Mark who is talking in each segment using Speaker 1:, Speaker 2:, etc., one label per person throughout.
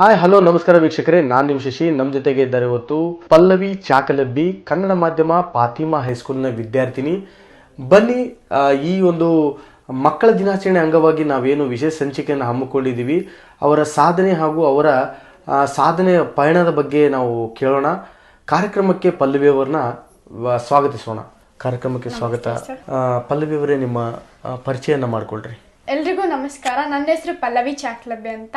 Speaker 1: Hi hello ನಮಸ್ಕಾರ ವೀಕ್ಷಕರೇ. ನಾನು ನಿಮ್ಮ ಶಶಿ. ನಮ್ಮ ಜೊತೆಗೆ ಇದ್ದಾರೆ ಇವತ್ತು ಪಲ್ಲವಿ ಚಾಕಲಬ್ಬಿ ಕನ್ನಡ ಮಾಧ್ಯಮ ಫಾತಿಮಾ ಹೈಸ್ಕೂಲ್ನ ವಿದ್ಯಾರ್ಥಿನಿ. ಬನ್ನಿ ಈ ಒಂದು ಮಕ್ಕಳ ದಿನಾಚರಣೆ ಅಂಗವಾಗಿ ನಾವೇನು ವಿಶೇಷ ಸಂಚಿಕೆಯನ್ನು ಹಮ್ಮಿಕೊಂಡಿದ್ದೀವಿ. ಅವರ ಸಾಧನೆ ಹಾಗೂ ಅವರ ಸಾಧನೆ ಸಾಧನೆಯ ಪಯಣದ ಬಗ್ಗೆ ನಾವು ಕೇಳೋಣ. ಕಾರ್ಯಕ್ರಮಕ್ಕೆ ಪಲ್ಲವಿ ಅವರನ್ನ ಸ್ವಾಗತಿಸೋಣ. ಕಾರ್ಯಕ್ರಮಕ್ಕೆ ಸ್ವಾಗತ. ಪಲ್ಲವಿ ಅವರೇ ನಿಮ್ಮ ಪರಿಚಯನ ಮಾಡಿಕೊಳ್ರಿ.
Speaker 2: ಎಲ್ರಿಗೂ ನಮಸ್ಕಾರ. ನನ್ನ ಹೆಸರು ಪಲ್ಲವಿ ಚಾಕ್ಲಬ್ಬೆ ಅಂತ.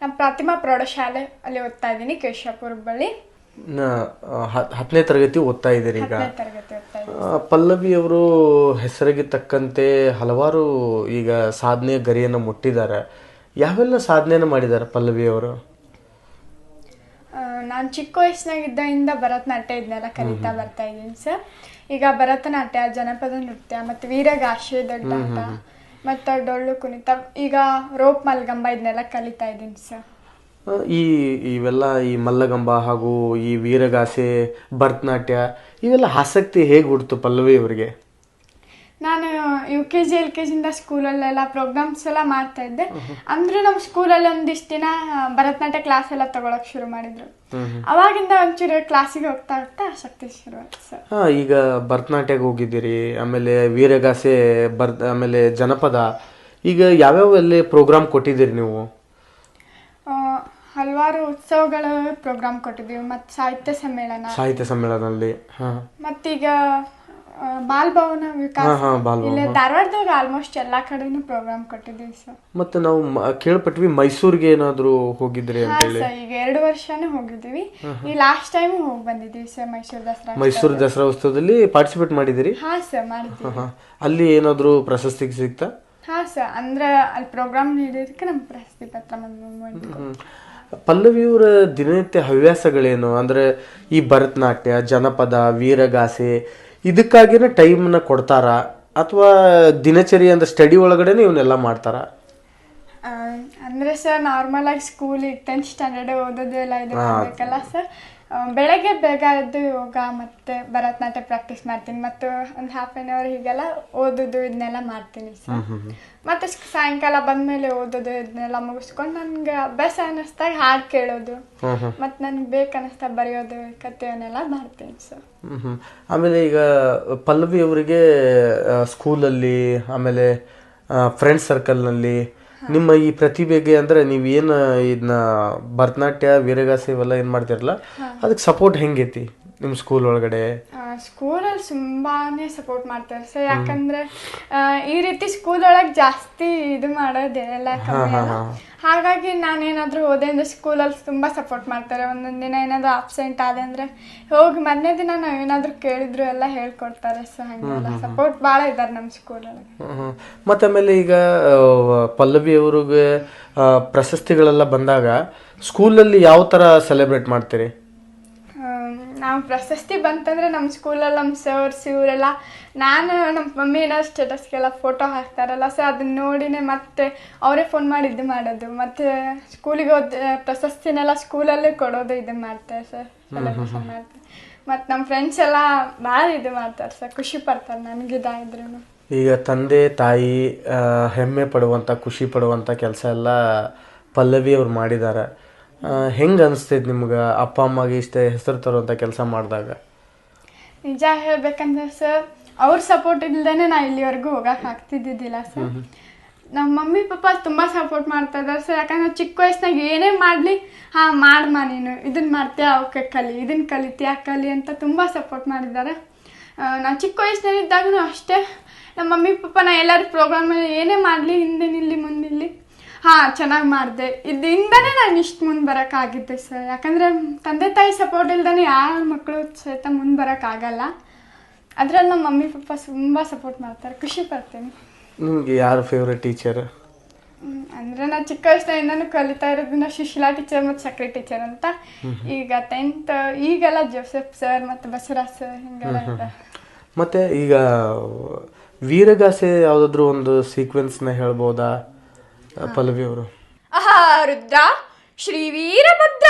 Speaker 2: ನಮ್ಮ ಪ್ರತಿಮಾ ಪ್ರೌಢಶಾಲೆ ಅಲ್ಲಿ ಓದ್ತಾ ಇದ್ದೀನಿ ಕೇಶಾಪುರ ಬಳಿ.
Speaker 1: ಹತ್ತನೇ ತರಗತಿ ಓದ್ತಾ ಇದ್ದೀರಿ ಈಗ. ಪಲ್ಲವಿ ಅವರು ಹೆಸರಿಗೆ ತಕ್ಕಂತೆ ಹಲವಾರು ಈಗ ಸಾಧನೆ ಗರಿಯನ್ನು ಮುಟ್ಟಿದ್ದಾರೆ. ಯಾವೆಲ್ಲ ಸಾಧನೆಯನ್ನು ಮಾಡಿದ್ದಾರೆ ಪಲ್ಲವಿ ಅವರು?
Speaker 2: ನಾನು ಚಿಕ್ಕ ವಯಸ್ಸಿನಾಗಿದ್ದಿಂದ ಭರತನಾಟ್ಯ ಇದನ್ನೆಲ್ಲ ಕಲಿತಾ ಬರ್ತಾ ಇದ್ದೀನಿ ಸರ್. ಈಗ ಭರತನಾಟ್ಯ ಜನಪದ ನೃತ್ಯ ಮತ್ತು ವೀರಗಾಶೆ ದೊಡ್ಡಾಟ ಮತ್ತು ಡೊಳ್ಳು ಕುಣಿತ. ಈಗ ರೋಪ್ ಮಲ್ಗಂಬ ಇದನ್ನೆಲ್ಲ ಕಲಿತಾ ಇದ್ದೀನಿ ಸರ್
Speaker 1: ಈ ಇವೆಲ್ಲ ಈ ಮಲ್ಲಗಂಬ ಹಾಗೂ ಈ ವೀರಗಾಸೆ, ಭರತನಾಟ್ಯ, ಇವೆಲ್ಲ ಆಸಕ್ತಿ ಹೇಗೆ ಹುಡ್ತು ಪಲ್ಲವಿ ಅವರಿಗೆ?
Speaker 2: ನಾನು U K G L K ಜಿಯಿಂದ ಸ್ಕೂಲಲ್ಲೆಲ್ಲ ಪ್ರೋಗ್ರಾಮ್ಸ್ ಎಲ್ಲ ಮಾಡ್ತಾ ಇದ್ದೆ. ಅಂದ್ರೆ ನಮ್ಮ ಸ್ಕೂಲಲ್ಲಿ ಒಂದಿಷ್ಟು ದಿನ ಭರತನಾಟ್ಯ ಕ್ಲಾಸ್ ಎಲ್ಲ ತಗೊಳಕ್ ಶುರು ಮಾಡಿದ್ರು. ಅವಾಗಿಂದ ಒಂಚೂರು ಕ್ಲಾಸಿಗೆ ಹೋಗ್ತಾ ಹೋಗ್ತಾ ಆಸಕ್ತಿ ಶುರು ಆಯ್ತು ಸರ್.
Speaker 1: ಹಾ ಈಗ ಭರತನಾಟ್ಯಕ್ಕೆ ಹೋಗಿದ್ದೀರಿ ಆಮೇಲೆ ವೀರಗಾಸೆ ಬರ್ ಆಮೇಲೆ ಜನಪದ ಈಗ ಯಾವ್ಯಾವ ಅಲ್ಲಿ ಪ್ರೋಗ್ರಾಮ್ ಕೊಟ್ಟಿದ್ದೀರಿ ನೀವು?
Speaker 2: ಹಲವಾರು ಉತ್ಸವಗಳ ಪ್ರೋಗ್ರಾಮ್ ಕೊಟ್ಟಿದ್ದೀವಿ ಮತ್ತು ಸಾಹಿತ್ಯ ಸಮ್ಮೇಳನ.
Speaker 1: ಸಾಹಿತ್ಯ ಸಮ್ಮೇಳನದಲ್ಲಿ ಹಾ.
Speaker 2: ಮತ್ತೀಗ ಬಾಲ್ಭವನ ವಿಕಾಸ.
Speaker 1: ಹಾ ಹಾ ಬಾಲ್ವ
Speaker 2: ಇಲ್ಲೇ ಧಾರವಾಡದಾಗ ಆಲ್ಮೋಸ್ಟ್ ಎಲ್ಲಾ ಕಡೆನೂ ಪ್ರೋಗ್ರಾಮ್ ಕೊಟ್ಟಿದ್ದೀವಿ ಸರ್
Speaker 1: ಮತ್ತೆ ನಾವು ಮ- ಕೇಳ್ಪಟ್ವಿ ಮೈಸೂರಿಗೆ ಏನಾದ್ರು ಹೋಗಿದ್ರಿ
Speaker 2: ಹಾ
Speaker 1: ಅಂತ ಹೇಳಿ
Speaker 2: ಸರ್ ಈಗ ಎರಡು ವರ್ಷನೇ ಹೋಗಿದ್ದೀವಿ. ಈ ಲಾಸ್ಟ್ ಟೈಮ್ ಹೋಗಿ ಬಂದಿದ್ದೀವಿ ಸರ್ ಮೈಸೂರು ದಸರಾ
Speaker 1: ಮೈಸೂರು ದಸರಾ ಉತ್ಸವದಲ್ಲಿ ಪಾರ್ಟಿಸಿಪೇಟ್ ಮಾಡಿದಿರಿ
Speaker 2: ಹಾ ಸರ್ ಮಾಡಿದ್ದೀವಿ.
Speaker 1: ಅಲ್ಲಿ ಏನಾದ್ರು ಪ್ರಶಸ್ತಿ ಸಿಗ್ತಾ?
Speaker 2: ಹಾ ಸರ್ ಅಂದ್ರೆ ಅಲ್ಲಿ ಪ್ರೋಗ್ರಾಮ್ ನೀಡಿದಕ್ಕೆ ನಮ್ಮ ಪ್ರಶಸ್ತಿ ಪತ್ರ ಬಂದು
Speaker 1: ಹ್ಮ್. ಪಲ್ಲವಿಯವರ ದಿನನಿತ್ಯ ಹವ್ಯಾಸಗಳೇನು? ಅಂದ್ರೆ ಈ ಭರತನಾಟ್ಯ ಜನಪದ ವೀರಗಾಸೆ ಇದಕ್ಕಾಗಿನೇ ಟೈಮ್ನ ಕೊಡ್ತಾರ? ಅಥವಾ ದಿನಚರಿ ಅಂದ್ರೆ ಸ್ಟಡಿ ಒಳಗಡೆನೆ ಇವನ್ನೆಲ್ಲ ಮಾಡ್ತಾರ?
Speaker 2: ಅಂದ್ರೆ ಸರ್ ನಾರ್ಮಲ್ ಆಗಿ ಸ್ಕೂಲಿಗೆ ಟೆಂತ್ ಸ್ಟ್ಯಾಂಡರ್ಡ್ ಓದೋದು ಎಲ್ಲ ಇದು ಮಾಡಬೇಕಲ್ಲ ಸರ್? ಬೆಳಗ್ಗೆ ಬೇಗ ಎದ್ದು ಯೋಗ ಮತ್ತೆ ಭರತನಾಟ್ಯ ಪ್ರಾಕ್ಟೀಸ್ ಮಾಡ್ತೀನಿ. ಮತ್ತು ಒಂದು ಹಾಫ್ ಆನ್ ಅವರ್ ಹೀಗೆಲ್ಲ ಓದೋದು ಇದನ್ನೆಲ್ಲ ಮಾಡ್ತೀನಿ ಸರ್. ಮತ್ತೆ ಸಾಯಂಕಾಲ ಬಂದ್ಮೇಲೆ ಓದೋದು ಇದನ್ನೆಲ್ಲ ಮುಗಿಸ್ಕೊಂಡು ನನಗೆ ಅಭ್ಯಾಸ ಅನ್ನಿಸ್ದಾಗ ಹಾಡು ಕೇಳೋದು. ಮತ್ತು ನನಗೆ ಬೇಕನ್ನಿಸ್ತಾ ಬರೆಯೋದು ಕಥೆಯನ್ನೆಲ್ಲ ಮಾಡ್ತೀನಿ ಸರ್.
Speaker 1: ಆಮೇಲೆ ಈಗ ಪಲ್ಲವಿ ಅವರಿಗೆ ಸ್ಕೂಲಲ್ಲಿ ಆಮೇಲೆ ಫ್ರೆಂಡ್ ಸರ್ಕಲ್ನಲ್ಲಿ ನಿಮ್ಮ ಈ ಪ್ರತಿಭೆಗೆ ಅಂದ್ರೆ ನೀವೇನು ಇದನ್ನ ಭರತನಾಟ್ಯ ವೀರಗಾಸೆ ಇವೆಲ್ಲ ಏನು ಮಾಡ್ತಿರಲ್ಲ ಅದಕ್ಕೆ ಸಪೋರ್ಟ್ ಹೆಂಗೈತಿ ನಿಮ್ಮ ಸ್ಕೂಲ್ ಒಳಗಡೆ?
Speaker 2: ಸ್ಕೂಲಲ್ಲಿ ತುಂಬಾನೇ ಸಪೋರ್ಟ್ ಮಾಡ್ತಾರೆ ಸರ್ ಯಾಕಂದ್ರೆ ಈ ರೀತಿ ಸ್ಕೂಲ್ ಒಳಗೆ ಜಾಸ್ತಿ ಇದು ಮಾಡೋದಿರಲ್ಲ ಕಮ್ಮಿ ಅಲ್ಲ. ಹಾಗಾಗಿ ನಾನೇನಾದ್ರೂ ಹೋದೆ ಅಂದ್ರೆ ಸ್ಕೂಲಲ್ಲಿ ತುಂಬಾ ಸಪೋರ್ಟ್ ಮಾಡ್ತಾರೆ. ಒಂದೊಂದು ದಿನ ಏನಾದ್ರು ಆಬ್ಸೆಂಟ್ ಆದೆ ಅಂದ್ರೆ ಹೋಗಿ ಮೊನ್ನೆ ದಿನ ನಾವ್ ಏನಾದ್ರು ಕೇಳಿದ್ರು ಎಲ್ಲ ಹೇಳ್ಕೊಡ್ತಾರೆ ಸೊ ಹಂಗೆಲ್ಲ. ಸಪೋರ್ಟ್ ಭಾಳ ಇದ್ದಾರೆ ನಮ್ಮ ಸ್ಕೂಲಲ್ಲಿ
Speaker 1: ಹ್ಮ್. ಮತ್ತೆ ಆಮೇಲೆ ಈಗ ಪಲ್ಲವಿ ಅವ್ರಿಗೆ ಪ್ರಶಸ್ತಿಗಳೆಲ್ಲ ಬಂದಾಗ ಸ್ಕೂಲಲ್ಲಿ ಯಾವ ತರ ಸೆಲೆಬ್ರೇಟ್ ಮಾಡ್ತೀರಿ?
Speaker 2: ನಾವು ಪ್ರಶಸ್ತಿ ಬಂತಂದರೆ ನಮ್ಮ ಸ್ಕೂಲಲ್ಲಿ ನಮ್ಮ ಸರ್ಸ್ ಇವರೆಲ್ಲ ನಾನು ನಮ್ಮ ಮಮ್ಮಿ ಏನೋ ಸ್ಟೇಟಸ್ಗೆಲ್ಲ ಫೋಟೋ ಹಾಕ್ತಾರಲ್ಲ ಸೊ ಅದನ್ನ ನೋಡಿನೇ ಮತ್ತೆ ಅವರೇ ಫೋನ್ ಮಾಡಿ ಇದು ಮಾಡೋದು. ಮತ್ತೆ ಸ್ಕೂಲಿಗೆ ಹೋದ ಪ್ರಶಸ್ತಿನೆಲ್ಲ ಸ್ಕೂಲಲ್ಲೇ ಕೊಡೋದು ಇದು ಮಾಡ್ತಾರೆ ಸರ್ ಸೆಲೆಬ್ರೇಷನ್ ಮಾಡ್ತಾರೆ. ಮತ್ತು ನಮ್ಮ ಫ್ರೆಂಡ್ಸ್ ಎಲ್ಲ ಭಾಳ ಇದು ಮಾಡ್ತಾರೆ ಸರ್ ಖುಷಿ ಪಡ್ತಾರೆ ನನಗಿದಾಗಿದ್ರು
Speaker 1: ಈಗ ತಂದೆ ತಾಯಿ ಹೆಮ್ಮೆ ಪಡುವಂಥ ಖುಷಿ ಪಡುವಂಥ ಕೆಲಸ ಎಲ್ಲ ಪಲ್ಲವಿ ಅವ್ರು ಮಾಡಿದ್ದಾರೆ. ಹೆಂಗೆ ಅನಿಸ್ತೈತೆ ನಿಮ್ಗೆ ಅಪ್ಪ ಅಮ್ಮಗೆ ಇಷ್ಟ ಹೆಸರು ತರುವಂಥ ಕೆಲಸ ಮಾಡಿದಾಗ?
Speaker 2: ನಿಜ ಹೇಳ್ಬೇಕಂದ್ರೆ ಸರ್ ಅವ್ರ ಸಪೋರ್ಟ್ ಇಲ್ದೇನೆ ನಾ ಇಲ್ಲಿವರೆಗೂ ಹೋಗಕ್ಕೆ ಆಗ್ತಿದ್ದಿದ್ದಿಲ್ಲ ಸರ್. ನಮ್ಮ ಮಮ್ಮಿ ಪಪ್ಪ ತುಂಬ ಸಪೋರ್ಟ್ ಮಾಡ್ತಾ ಇದಾರೆ ಸರ್. ಯಾಕಂದ್ರೆ ಚಿಕ್ಕ ವಯಸ್ಸಿನಾಗ ಏನೇ ಮಾಡಲಿ ಹಾಂ ಮಾಡ್ಮ ನೀನು. ಇದನ್ನ ಮಾಡ್ತೀಯಾ ಅವಕ್ಕೆ ಕಲಿ ಇದನ್ನ ಕಲಿತೀಯ ಕಲಿ ಅಂತ ತುಂಬ ಸಪೋರ್ಟ್ ಮಾಡಿದ್ದಾರೆ. ನಾನು ಚಿಕ್ಕ ವಯಸ್ಸಿನಲ್ಲಿದ್ದಾಗೂ ಅಷ್ಟೇ. ನಮ್ಮ ಮಮ್ಮಿ ಪಾಪ ನಾ ಎಲ್ಲರೂ ಪ್ರೋಗ್ರಾಮಲ್ಲಿ ಏನೇ ಮಾಡಲಿ ಹಿಂದೆ ನಿಲ್ಲಿ ಮುಂದೆ ನಿಲ್ಲಿ. ಹಾಂ ಚೆನ್ನಾಗಿ ಮಾಡಿದೆ. ಇದರಿಂದನೇ ನಾನು ಇಷ್ಟು ಮುಂದೆ ಬರೋಕ್ಕಾಗಿದ್ದೆ ಸರ್ ಯಾಕಂದರೆ ತಂದೆ ತಾಯಿ ಸಪೋರ್ಟ್ ಇಲ್ದೇ ಯಾರ ಮಕ್ಕಳು ಸಹಿತ ಮುಂದೆ ಬರೋಕ್ಕಾಗಲ್ಲ. ಅದ್ರಲ್ಲಿ ನಮ್ಮ ಮಮ್ಮಿ ಪಪ್ಪ ತುಂಬ ಸಪೋರ್ಟ್ ಮಾಡ್ತಾರೆ. ಖುಷಿ ಪಡ್ತೀನಿ.
Speaker 1: ನಿಮಗೆ ಯಾರು ಫೇವ್ರೆಟ್ ಟೀಚರ್
Speaker 2: ಅಂದ್ರೆ ನಾನು ಚಿಕ್ಕ ವಯಸ್ಸಿನಿಂದನೂ ಕಲಿತಾ ಇರೋದನ್ನ ಶಿಶಿಲಾ ಟೀಚರ್ ಮತ್ತು ಸಕ್ರೆ ಟೀಚರ್ ಅಂತ. ಈಗ ಟೆಂತ್ ಈಗೆಲ್ಲ ಜೋಸೆಫ್ ಸರ್ ಮತ್ತು ಬಸವರಾಜ್ ಸರ್ ಹಿಂಗೆಲ್ಲ ಇದ್ದಾರೆ.
Speaker 1: ಮತ್ತೆ ಈಗ ವೀರಗಾಸೆ ಯಾವುದಾದ್ರೂ ಒಂದು ಸೀಕ್ವೆನ್ಸ್ನ ಹೇಳ್ಬೋದಾ? ಪಲ್ಲವಿ ಅವರು.
Speaker 2: ಆಹಾ ರುದ್ರ ಶ್ರೀ ವೀರಭದ್ರ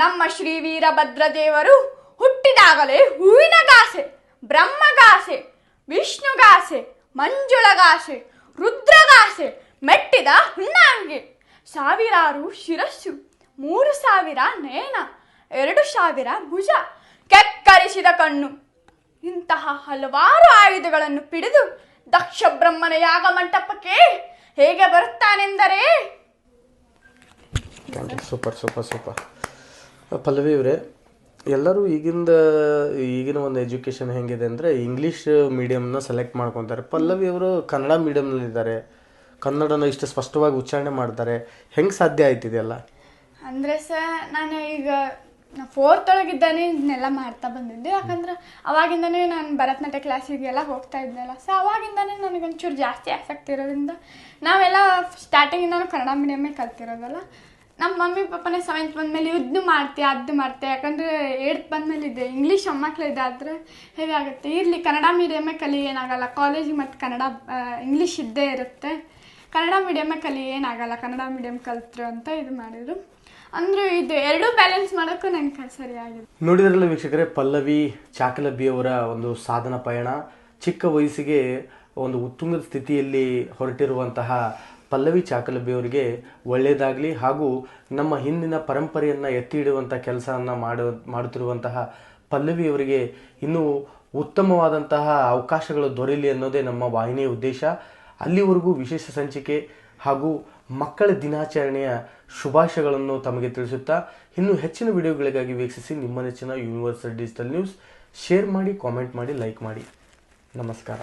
Speaker 2: ನಮ್ಮ ಶ್ರೀ ವೀರಭದ್ರ ದೇವರು ಹುಟ್ಟಿದಾಗಲೇ ಹೂವಿನಗಾಸೆ ಬ್ರಹ್ಮಗಾಸೆ, ವಿಷ್ಣುಗಾಸೆ, ಮಂಜುಳಗಾಸೆ, ರುದ್ರಗಾಸೆ, ಮೆಟ್ಟಿದ ಹುಣ್ಣಾಂಗೆ, ಸಾವಿರಾರು ಶಿರಸ್ಸು, ಮೂರು ಸಾವಿರ ನಯನ, ಎರಡು ಸಾವಿರ ಭುಜ, ಕೆಕ್ಕರಿಸಿದ ಕಣ್ಣು. ಇಂತಹ ಹಲವಾರು ಆಯುಧಗಳನ್ನು ಪಿಡಿದು ದಕ್ಷ ಬ್ರಹ್ಮನ ಯಾಗ ಮಂಟಪಕ್ಕೆ ಹೇಗೆ ಬರುತ್ತಾನೆಂದರೆ
Speaker 1: ಸೂಪರ್ ಸೂಪರ್ ಸೂಪರ್ ಪಲ್ಲವಿ ಅವರೇ ಎಲ್ಲರೂ ಈಗಿಂದ ಈಗಿನ ಒಂದು ಎಜುಕೇಷನ್ ಹೆಂಗಿದೆ ಅಂದರೆ ಇಂಗ್ಲೀಷ್ ಮೀಡಿಯಮ್ನ ಸೆಲೆಕ್ಟ್ ಮಾಡ್ಕೊತಾರೆ. ಪಲ್ಲವಿ ಅವರು ಕನ್ನಡ ಮೀಡಿಯಮ್ನಲ್ಲಿದ್ದಾರೆ ಕನ್ನಡನ ಇಷ್ಟು ಸ್ಪಷ್ಟವಾಗಿ ಉಚ್ಚಾರಣೆ ಮಾಡ್ತಾರೆ. ಹೆಂಗೆ ಸಾಧ್ಯ ಆಯ್ತಿದೆಯಲ್ಲ
Speaker 2: ಅಂದರೆ ಸರ್ ನಾನು ಈಗ ಫೋರ್ತ್ ಒಳಗಿದ್ದಾನೆ, ಇದನ್ನೆಲ್ಲ ಮಾಡ್ತಾ ಬಂದಿದ್ದೆ. ಯಾಕಂದ್ರೆ ಅವಾಗಿಂದನೇ ನಾನು ಭರತನಾಟ್ಯ ಕ್ಲಾಸಿಗೆಲ್ಲ ಹೋಗ್ತಾ ಇದ್ದೆಲ್ಲ ಸೊ ಅವಾಗಿಂದನೇ ನನಗೆ ಒಂಚೂರು ಜಾಸ್ತಿ ಆಸಕ್ತಿ ಇರೋದ್ರಿಂದ ನಾವೆಲ್ಲ ಸ್ಟಾರ್ಟಿಂಗಿಂದನೂ ಕನ್ನಡ ಮೀಡಿಯಮ್ಮೇ ಕಲ್ತಿರೋದಲ್ಲ. ನಮ್ಮ ಮಮ್ಮಿ ಪಪ್ಪನೇ ಸೆವೆಂತ್ ಬಂದಮೇಲೆ ಇದ್ದು ಮಾಡ್ತೆ ಅದು ಮಾಡ್ತೆ. ಯಾಕಂದರೆ ಏಡ್ತ್ ಬಂದಮೇಲೆ ಇದೆ ಇಂಗ್ಲೀಷ್ ಮಕ್ಕಳು ಇದೆ ಆದರೆ ಹೇಗಾಗುತ್ತೆ? ಇರಲಿ, ಕನ್ನಡ ಮೀಡಿಯಮ್ಮೇ ಕಲಿ, ಏನಾಗಲ್ಲ. ಕಾಲೇಜ್ ಮತ್ತು ಕನ್ನಡ ಇಂಗ್ಲೀಷ್ ಇದ್ದೇ ಇರುತ್ತೆ. ಕನ್ನಡ ಮೀಡಿಯಮ್ಮೇ ಕಲಿ, ಏನಾಗಲ್ಲ. ಕನ್ನಡ ಮೀಡಿಯಮ್ ಕಲ್ತರು ಅಂತ ಇದು ಮಾಡಿದ್ರು. ಅಂದ್ರೆ ಇದು ಎರಡೂ ಬ್ಯಾಲೆನ್ಸ್ ಮಾಡೋಕ್ಕೂ ನಂಗೆ ಸರಿಯಾಗಿದೆ.
Speaker 1: ನೋಡಿದ್ರಲ್ಲ ವೀಕ್ಷಕರೇ, ಪಲ್ಲವಿ ಚಾಕಲಬ್ಬಿ ಅವರ ಒಂದು ಸಾಧನ ಪಯಣ, ಚಿಕ್ಕ ವಯಸ್ಸಿಗೆ ಒಂದು ಉತ್ತುಂಗದ ಸ್ಥಿತಿಯಲ್ಲಿ ಹೊರಟಿರುವಂತಹ ಪಲ್ಲವಿ ಚಾಕಲಬ್ಬಿ ಅವರಿಗೆ ಒಳ್ಳೆಯದಾಗಲಿ ಹಾಗೂ ನಮ್ಮ ಹಿಂದಿನ ಪರಂಪರೆಯನ್ನು ಎತ್ತಿ ಹಿಡುವಂಥ ಕೆಲಸವನ್ನು ಮಾಡ, ಮಾಡುತ್ತಿರುವಂತಹ ಪಲ್ಲವಿ ಅವರಿಗೆ ಇನ್ನೂ ಉತ್ತಮವಾದಂತಹ ಅವಕಾಶಗಳು ದೊರೆಯಲಿ ಅನ್ನೋದೇ ನಮ್ಮ ವಾಹಿನಿಯ ಉದ್ದೇಶ. ಅಲ್ಲಿವರೆಗೂ ವಿಶೇಷ ಸಂಚಿಕೆ ಹಾಗೂ ಮಕ್ಕಳ ದಿನಾಚರಣೆಯ ಶುಭಾಶಯಗಳನ್ನು ತಮಗೆ ತಿಳಿಸುತ್ತಾ, ಇನ್ನು ಹೆಚ್ಚಿನ ವಿಡಿಯೋಗಳಿಗಾಗಿ ವೀಕ್ಷಿಸಿ ನಿಮ್ಮ ನೆಚ್ಚಿನ ಯೂನಿವರ್ಸಲ್ ಡಿಜಿಟಲ್ ನ್ಯೂಸ್ ಶೇರ್ ಮಾಡಿ ಕಾಮೆಂಟ್ ಮಾಡಿ ಲೈಕ್ ಮಾಡಿ. ನಮಸ್ಕಾರ.